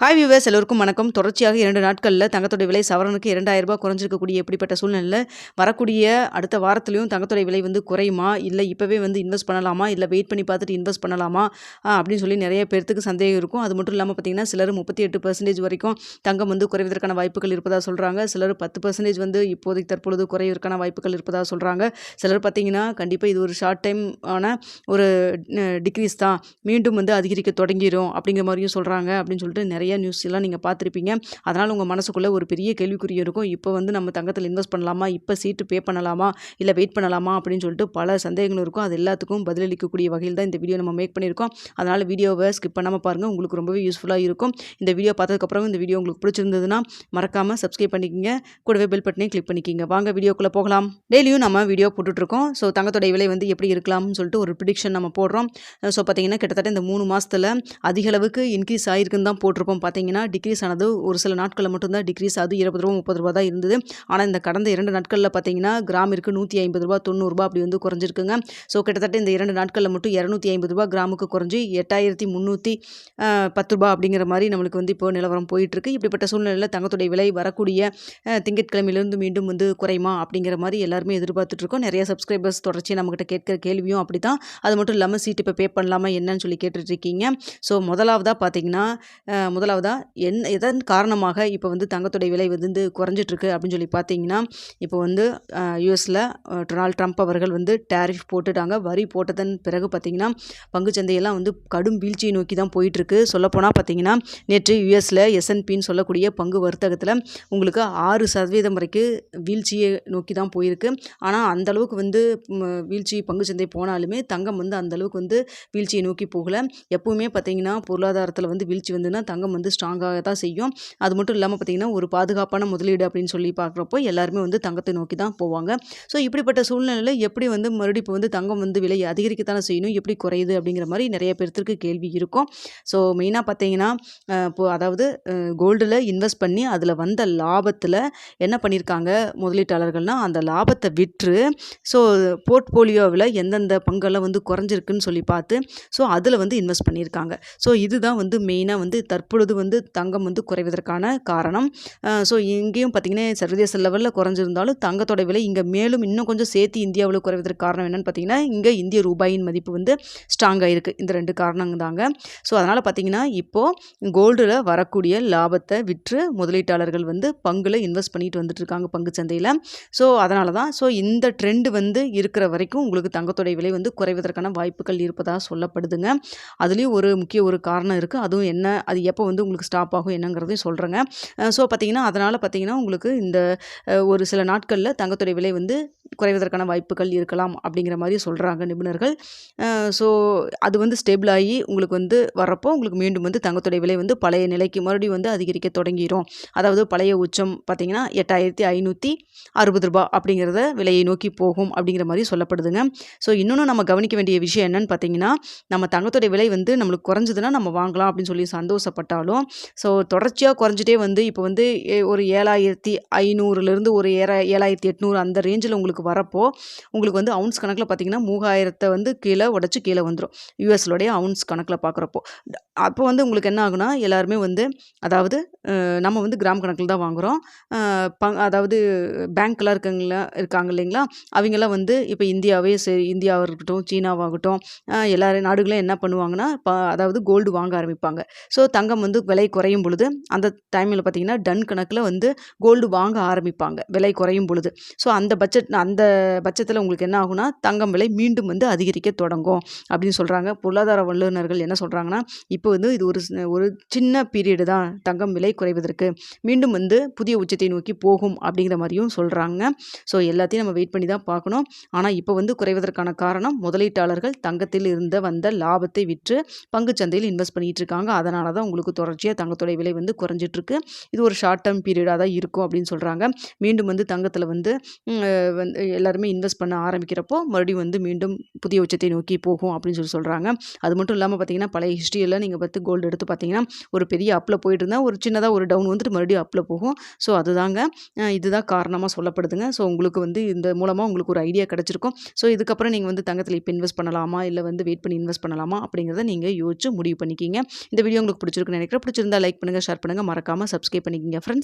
Hi viewers எல்லோருக்கும் வணக்கம். தொடர்ச்சியாக இரண்டு நாட்களில் தங்கத்தோட விலை சவரனுக்கு இரண்டாயிரம் ரூபாய் குறைஞ்சிருக்கக்கூடிய எப்படிப்பட்ட சூழ்நிலையில் வரக்கூடிய அடுத்த வாரத்துலையும் தங்கத்தோட விலை வந்து குறையுமா? இல்லை இப்போவே வந்து இன்வெஸ்ட் பண்ணலாமா? இல்லை வெயிட் பண்ணி பார்த்துட்டு இன்வெஸ்ட் பண்ணலாமா? அப்படின்னு சொல்லி நிறைய பேர்த்துக்கு சந்தேகம் இருக்கும். அது மட்டும் இல்லாமல் பார்த்தீங்கன்னா சிலர் முப்பத்தி எட்டு பர்சன்டேஜ் வரைக்கும் தங்கம் வந்து குறைவதற்கான வாய்ப்புகள் இருப்பதாக சொல்கிறாங்க சிலர் பத்து பர்சன்டேஜ் வந்து இப்போதைக்கு தற்பொழுது குறைவதற்கான வாய்ப்புகள் இருப்பதாக சொல்கிறாங்க சிலர் பார்த்தீங்கன்னா கண்டிப்பாக இது ஒரு ஷார்ட் டைம் ஆன ஒரு டிக்ரீஸ் தான். மீண்டும் வந்து அதிகரிக்க தொடங்கிரும் அப்படிங்கிற மாதிரியும் சொல்கிறாங்க அப்படின்னு சொல்லிட்டு நிறைய நியூஸ் எல்லாம் நீங்கள் பார்த்துருப்பீங்க. அதனால் உங்கள் மனசுக்குள்ளே ஒரு பெரிய கேள்விக்குறி இருக்கும். இப்போ வந்து நம்ம தங்கத்தில் இன்வெஸ்ட் பண்ணலாமா? இப்போ சீட்டு பே பண்ணலாமா? இல்லை வெயிட் பண்ணலாமா? அப்படின்னு சொல்லிட்டு பல சந்தேகங்கள் இருக்கும். அது எல்லாத்துக்கும் பதிலளிக்கக்கூடிய வகையில் தான் இந்த வீடியோ நம்ம மேக் பண்ணியிருக்கோம். அதனால் வீடியோவை ஸ்கிப் பண்ணாமல் பாருங்கள் உங்களுக்கு ரொம்பவே யூஸ்ஃபுல்லாக இருக்கும். இந்த வீடியோ பார்த்ததுக்கப்புறம் இந்த வீடியோ உங்களுக்கு பிடிச்சிருந்ததுன்னா மறக்காமல் சப்ஸ்கிரைப் பண்ணிக்கிங்க. கூடவே பெல் பட்டனே கிளிக் பண்ணிக்கிங்க. வாங்க வீடியோக்குள்ளே போகலாம். டெய்லியும் நம்ம வீடியோ போட்டுட்ருக்கோம். ஸோ தங்கத்தோட விலை வந்து எப்படி இருக்கலாம்னு சொல்லிட்டு ஒரு ப்ரிடிக்ஷன் நம்ம போடுறோம். ஸோ பார்த்தீங்கன்னா கிட்டத்தட்ட இந்த மூணு மாதத்தில் அதிக அளவுக்கு இன்க்ரீஸ் ஆகிருக்குன்னு தான் போட்டிருப்போம் பார்த்தீங்கன்னா டிக்ரீஸ் ஆனது ஒரு சில நாட்களில் மட்டும்தான் டிக்ரீஸ் ஆகுது. இருபது ரூபா முப்பது ரூபா தான் இருந்தது. ஆனால் இந்த கடந்த இரண்டு நாட்களில் பார்த்தீங்கன்னா கிராமிற்கு நூற்றி ஐம்பது ரூபா தொண்ணூறுரூபா அப்படி வந்து குறைஞ்சிருக்குங்க. ஸோ கிட்டத்தட்ட இந்த இரண்டு நாட்களில் மட்டும் இரநூத்தி ஐம்பது ரூபா கிராமுக்கு குறைஞ்சி எட்டாயிரத்தி முந்நூற்றி பத்து ரூபா அப்படிங்கிற மாதிரி நம்மளுக்கு வந்து இப்போ நிலவரம் போயிட்டுருக்கு. இப்படிப்பட்ட சூழ்நிலையில் தங்கத்துடைய விலை வரக்கூடிய அஹ், திங்கட்கிழமையிலேருந்து மீண்டும் வந்து குறையுமா அப்படிங்கிற மாதிரி எல்லாருமே எதிர்பார்த்துட்ருக்கோம் நிறைய சப்ஸ்கிரைபர்ஸ் தொடர்ச்சி நம்மக்கிட்ட கேட்குற கேள்வியும் அப்படி தான் அது மட்டும் இல்லாமல் சீட்டு இப்போ பே பண்ணலாமா என்னன்னு சொல்லி கேட்டுட்ருக்கீங்க ஸோ முதலாவதாக பார்த்தீங்கன்னா முதல் முதலாவதாக என் எதன் காரணமாக இப்போ வந்து தங்கத்துடைய விலை வந்து குறைஞ்சிட்ருக்கு அப்படின்னு சொல்லி பார்த்தீங்கன்னா இப்போ வந்து யூஎஸில் டொனால்ட் ட்ரம்ப் அவர்கள் வந்து டேரிஃப் போட்டுட்டாங்க. வரி போட்டதன் பிறகு பார்த்தீங்கன்னா பங்குச்சந்தையெல்லாம் வந்து கடும் வீழ்ச்சியை நோக்கி தான் போயிட்டுருக்கு சொல்லப்போனால் பார்த்தீங்கன்னா நேற்று யூஎஸில் எஸ்என்பின்னு சொல்லக்கூடிய பங்கு வர்த்தகத்தில் உங்களுக்கு ஆறு சதவீதம் வரைக்கும் வீழ்ச்சியை நோக்கி தான் போயிருக்கு. ஆனால் அந்த அளவுக்கு வந்து வீழ்ச்சி பங்குச்சந்தை போனாலுமே தங்கம் வந்து அந்தளவுக்கு வந்து வீழ்ச்சியை நோக்கி போகலை. எப்பவுமே பார்த்தீங்கன்னா பொருளாதாரத்தில் வந்து வீழ்ச்சி வந்துன்னா தங்கம் வந்து ஸ்ட்ராங்காக தான் செய்யும். அது மட்டும் இல்லாமல் பார்த்தீங்கன்னா ஒரு பாதுகாப்பான முதலீடு அப்படின்னு சொல்லி பார்க்குறப்போ எல்லாருமே வந்து தங்கத்தை நோக்கி தான் போவாங்க. ஸோ இப்படிப்பட்ட சூழ்நிலையில் எப்படி வந்து மறுபடியும் இப்போ வந்து தங்கம் வந்து விலை அதிகரிக்கத்தானே செய்யணும்? எப்படி குறையுது? அப்படிங்கிற மாதிரி நிறைய பேர்த்திற்கு கேள்வி இருக்கும். ஸோ மெயினாக பார்த்தீங்கன்னா இப்போ அதாவது கோல்டில் இன்வெஸ்ட் பண்ணி அதில் வந்த லாபத்தில் என்ன பண்ணியிருக்காங்க முதலீட்டாளர்கள்னால் அந்த லாபத்தை விற்று ஸோ போர்ட்போலியோவில் எந்தெந்த பங்கெல்லாம் வந்து குறைஞ்சிருக்குன்னு சொல்லி பார்த்து ஸோ அதில் வந்து இன்வெஸ்ட் பண்ணியிருக்காங்க ஸோ இதுதான் வந்து மெயினாக வந்து தற்பொழுது வந்து தங்கம் வந்து குறைவதற்கான காரணம். ஸோ இங்கேயும் பார்த்திங்கன்னா சர்வதேச லெவலில் குறைஞ்சிருந்தாலும் தங்கத்தோட விலை இங்கே மேலும் இன்னும் கொஞ்சம் சேர்த்து இந்தியாவில் குறைவதற்கு காரணம் என்னன்னு பார்த்தீங்கன்னா இங்கே இந்திய ரூபாயின் மதிப்பு வந்து ஸ்ட்ராங்காக இருக்குது இந்த ரெண்டு காரணங்க தாங்க. ஸோ அதனால் பார்த்தீங்கன்னா இப்போது கோல்டில் வரக்கூடிய லாபத்தை விற்று முதலீட்டாளர்கள் வந்து பங்குல இன்வெஸ்ட் பண்ணிட்டு வந்துட்டுருக்காங்க பங்கு சந்தையில். ஸோ அதனால தான் ஸோ இந்த ட்ரெண்டு வந்து இருக்கிற வரைக்கும் உங்களுக்கு தங்கத்தோடைய விலை வந்து குறைவதற்கான வாய்ப்புகள் இருப்பதாக சொல்லப்படுதுங்க. அதுலேயும் ஒரு முக்கிய ஒரு காரணம் இருக்குது அதுவும் என்ன அது எப்போ வந்து வந்து உங்களுக்கு ஸ்டாப் ஆகும் என்னங்கிறதையும் சொல்கிறேங்க ஸோ பார்த்தீங்கன்னா அதனால் பார்த்தீங்கன்னா உங்களுக்கு இந்த ஒரு சில நாட்களில் தங்கத்துடைய விலை வந்து குறைவதற்கான வாய்ப்புகள் இருக்கலாம் அப்படிங்கிற மாதிரி சொல்கிறாங்க நிபுணர்கள். ஸோ அது வந்து ஸ்டேபிள் ஆகி உங்களுக்கு வந்து வரப்போ உங்களுக்கு மீண்டும் வந்து தங்கத்துடைய விலை வந்து பழைய நிலைக்கு மறுபடியும் வந்து அதிகரிக்க தொடங்கிடும் அதாவது பழைய உச்சம் பார்த்தீங்கன்னா எட்டாயிரத்தி ஐநூற்றி அறுபது ரூபா அப்படிங்கிறத விலையை நோக்கி போகும் அப்படிங்கிற மாதிரி சொல்லப்படுதுங்க. ஸோ இன்னொன்று நம்ம கவனிக்க வேண்டிய விஷயம் என்னன்னு பார்த்தீங்கன்னா நம்ம தங்கத்துடைய விலை வந்து நம்மளுக்கு குறைஞ்சதுன்னா நம்ம வாங்கலாம் அப்படின்னு சொல்லி சந்தோஷப்பட்டாலும் ஸோ தொடர்ச்சியாக குறைஞ்சிட்டே வந்து இப்போ வந்து ஏ- ஒரு ஏழாயிரத்தி ஐநூறுலேருந்து ஒரு ஏழ ஏழாயிரத்தி எட்நூறு அந்த ரேஞ்சில் உங்களுக்கு வரப்போ உங்களுக்கு வந்து அவுன்ஸ் கணக்கில் பார்த்தீங்கன்னா மூவாயிரத்தை வந்து கீழே உடச்சி கீழே வந்துடும் யூஎஸ்லோடைய அவுன்ஸ் கணக்கில் பார்க்குறப்போ அப்போ வந்து உங்களுக்கு என்ன ஆகுனா எல்லாருமே வந்து அதாவது நம்ம வந்து கிராம் கணக்கில் தான் வாங்குகிறோம் பங் அதாவது பேங்க்லாம் இருக்காங்களா இருக்காங்க இல்லைங்களா? அவங்கெல்லாம் வந்து இப்போ இந்தியாவே சரி இந்தியாவாக இருக்கட்டும் சீனாவாகட்டும் எல்லா நாடுகளும் என்ன பண்ணுவாங்கன்னா ப அதாவது கோல்டு வாங்க ஆரம்பிப்பாங்க. ஸோ தங்கம் வந்து விலை குறையும் பொழுது அந்த டைமில் பார்த்தீங்கன்னா டன் கணக்கில் வந்து கோல்டு வாங்க ஆரம்பிப்பாங்க விலை குறையும் பொழுது. ஸோ அந்த பட்ஜெட் அந்த பட்சத்தில் உங்களுக்கு என்ன ஆகும்னா தங்கம் விலை மீண்டும் வந்து அதிகரிக்க தொடங்கும் அப்படின்னு சொல்கிறாங்க பொருளாதார வல்லுநர்கள் என்ன சொல்கிறாங்கன்னா இப்போ வந்து இது ஒரு ஒரு சின்ன பீரியடு தான் தங்கம் விலை குறைவதற்கு. மீண்டும் வந்து புதிய உச்சத்தை நோக்கி போகும் அப்படிங்கிற மாதிரியும் சொல்கிறாங்க ஸோ எல்லாத்தையும் நம்ம வெயிட் பண்ணி தான் பார்க்கணும். ஆனால் இப்போ வந்து குறைவதற்கான காரணம் முதலீட்டாளர்கள் தங்கத்தில் இருந்த வந்த லாபத்தை விற்று பங்கு சந்தையில் இன்வெஸ்ட் பண்ணிகிட்டு இருக்காங்க. அதனால தான் உங்களுக்கு தொடர்ச்சியாக தங்கத்தோடைய விலை வந்து குறைஞ்சிட்டு இருக்கு இது ஒரு ஷார்ட் டேர்ம் பீரியடாக தான் இருக்கும் அப்படின்னு சொல்கிறாங்க மீண்டும் வந்து தங்கத்தில் வந்து வந்து எல்லாருமே இன்வெஸ்ட் பண்ண ஆரம்பிக்கிறப்போ மறுபடியும் வந்து மீண்டும் புதிய உச்சத்தை நோக்கி போகும் அப்படின்னு சொல்லி சொல்கிறாங்க அது மட்டும் இல்லாமல் பார்த்தீங்கன்னா பழைய ஹிஸ்ட்ரியெல்லாம் நீங்கள் பார்த்து கோல்டு எடுத்து பார்த்தீங்கன்னா ஒரு பெரிய அப்பில் போயிட்டு இருந்தால் ஒரு சின்னதாக ஒரு டவுன் வந்துட்டு மறுபடியும் அப்பில் போகும். ஸோ அதுதாங்க இதுதான் காரணமாக சொல்லப்படுதுங்க. ஸோ உங்களுக்கு வந்து இந்த மூலமாக உங்களுக்கு ஒரு ஐடியா கிடச்சிருக்கும். ஸோ இதுக்கப்புறம் நீங்கள் வந்து தங்கத்தில் இப்போ இன்வெஸ்ட் பண்ணலாமா? இல்லை வந்து வெயிட் பண்ணி இன்வெஸ்ட் பண்ணலாமா? அப்படிங்கிறத நீங்கள் யோசிச்சு முடிவு பண்ணிக்கிங்க. இந்த வீடியோ உங்களுக்கு பிடிச்சிருக்குன்னு நினைக்கிறேன். பிடிச்சிருந்தா லைக் பண்ணுங்கள் ஷேர் பண்ணுங்கள் மறக்காமல் சப்ஸ்கிரைப் பண்ணிக்கிங்க ஃப்ரெண்ட்ஸ்